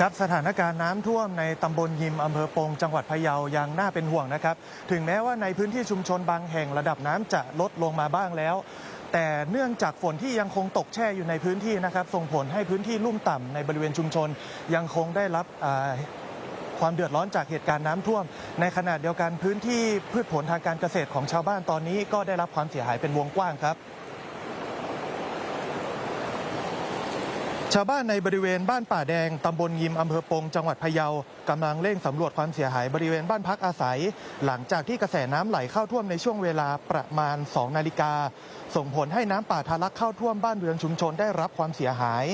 ครับสถานการณ์น้ำท่วมในตำบลยิมอำเภอปงจังหวัดพะเยายังน่าเป็นห่วงนะครับ ถึงแม้ว่าในพื้นที่ชุมชนบางแห่งระดับน้ำจะลดลงมาบ้างแล้ว แต่เนื่องจากฝนที่ยังคงตกแช่อยู่ในพื้นที่นะครับ ส่งผลให้พื้นที่ลุ่มต่ำในบริเวณชุมชน ยังคงได้รับความเดือดร้อนจากเหตุการณ์น้ำท่วม ในขณะเดียวกันพื้นที่พืชผลทางการเกษตรของชาวบ้านตอนนี้ก็ได้รับความเสียหายเป็นวงกว้างครับ ชาวบ้านในบริเวณบ้านป่าแดง ตำบลยิม อำเภอปง จังหวัดพะเยากำลังเร่งสำรวจความเสียหายบริเวณบ้านพักอาศัย หลังจากที่กระแสน้ำไหลเข้าท่วมในช่วงเวลาประมาณ 2 นาฬิกา ส่งผลให้น้ำป่าทะลักเข้าท่วมบ้านเรือนชุมชนได้รับความเสียหาย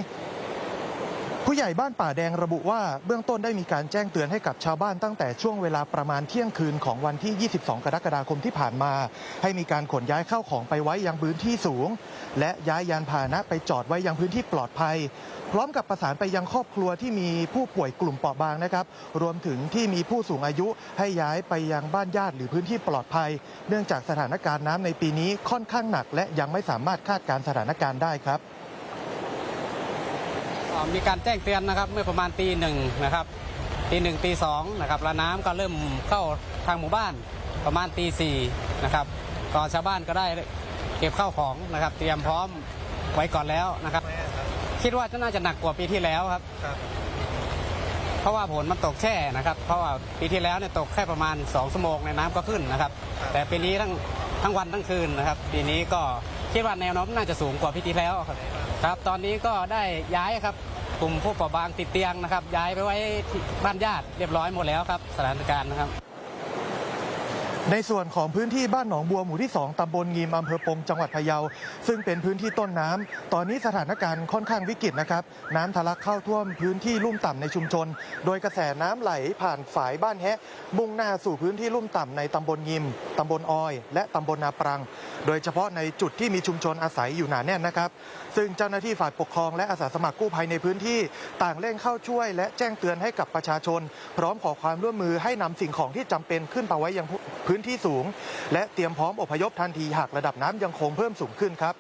ผู้ใหญ่บ้านป่าแดงระบุว่าเบื้องต้นได้มีการแจ้งเตือนให้กับชาวบ้านตั้งแต่ช่วงเวลาประมาณเที่ยงคืนของวันที่ 22 กรกฎาคมที่ผ่านมา ให้มีการขนย้ายเข้าของไปไว้ยังพื้นที่สูง และย้ายยานพาหนะไปจอดไว้ยังพื้นที่ปลอดภัย พร้อมกับประสานไปยังครอบครัวที่มีผู้ป่วยกลุ่มเปราะบางนะครับ รวมถึงที่มีผู้สูงอายุให้ย้ายไปยังบ้านญาติหรือพื้นที่ปลอดภัย เนื่องจากสถานการณ์น้ำในปีนี้ค่อนข้างหนัก และยังไม่สามารถคาดการณ์สถานการณ์ได้ครับ มีการแจ้งเตือนนะครับเมื่อประมาณตีหนึ่งนะครับตีหนึ่งตีสองนะครับแล้วน้ำก็เริ่มเข้าทางหมู่บ้านประมาณตีสี่นะครับก็ชาวบ้านก็ได้เก็บข้าวของนะครับ เตรียมพร้อมไว้ก่อนแล้วนะครับ คิดว่าจะน่าจะหนักกว่าปีที่แล้วครับ เพราะว่าฝนมันตกแช่นะครับ เพราะว่าปีที่แล้วเนี่ยตกแค่ประมาณ2ชั่วโมงในน้ำก็ขึ้นนะครับ แต่ปีนี้ทั้งทั้งวันทั้งคืนนะครับ ปีนี้ก็คิดว่าแนวโน้มน่าจะสูงกว่าปีที่แล้วครับ ครับตอนนี้ก็ได้ย้ายครับกลุ่มผู้เปราะบางติดเตียงนะครับ ย้ายไปไว้ที่บ้านญาติเรียบร้อยหมดแล้วครับสถานการณ์นะครับ ในส่วนของพื้นที่บ้านหนองบัวหมู่ที่ 2 ตำบลงีมอำเภอปง จังหวัดพะเยา ซึ่งเป็นพื้นที่ต้นน้ำ ตอนนี้สถานการณ์ค่อนข้างวิกฤตนะครับ น้ำทะลักเข้าท่วมพื้นที่ลุ่มต่ำในชุมชน โดยกระแสน้ำไหลผ่านฝายบ้านแฮะมุ่งหน้าสู่พื้นที่ลุ่มต่ำในตำบลยิมตำบลออย และตำบลนาปรัง โดยเฉพาะในจุดที่มีชุมชนอาศัยอยู่หนาแน่นนะครับ ซึ่งเจ้าหน้าที่ฝ่ายปกครองและอาสาสมัครกู้ภัยในพื้นที่ต่างเร่งเข้าช่วย และแจ้งเตือนให้กับประชาชน พร้อมขอความร่วมมือให้นำสิ่งของที่จำเป็นขึ้นไปไว้ยังพื้นที่สูง และเตรียมพร้อมอพยพทันทีหากระดับน้ำยังคงเพิ่มสูงขึ้นครับ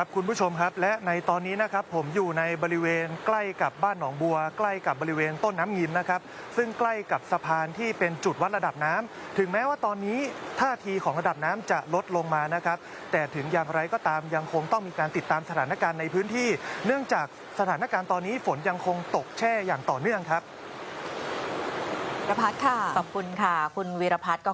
ครับคุณผู้ชมครับ และในตอนนี้นะครับผมอยู่ในบริเวณใกล้กับบ้านหนองบัว ใกล้กับบริเวณต้นน้ำยิมนะครับ ซึ่งใกล้กับสะพานที่เป็นจุดวัดระดับน้ำถึงแม้ว่าตอนนี้ท่าทีของระดับน้ำจะลดลงมานะครับ แต่ถึงอย่างไรก็ตามยังคงต้องมีการติดตามสถานการณ์ในพื้นที่ เนื่องจากสถานการณ์ตอนนี้ฝนยังคงตกแช่อย่างต่อเนื่องครับวีรพัฒน์ค่ะขอบคุณค่ะ คุณวีรพัฒน์ก็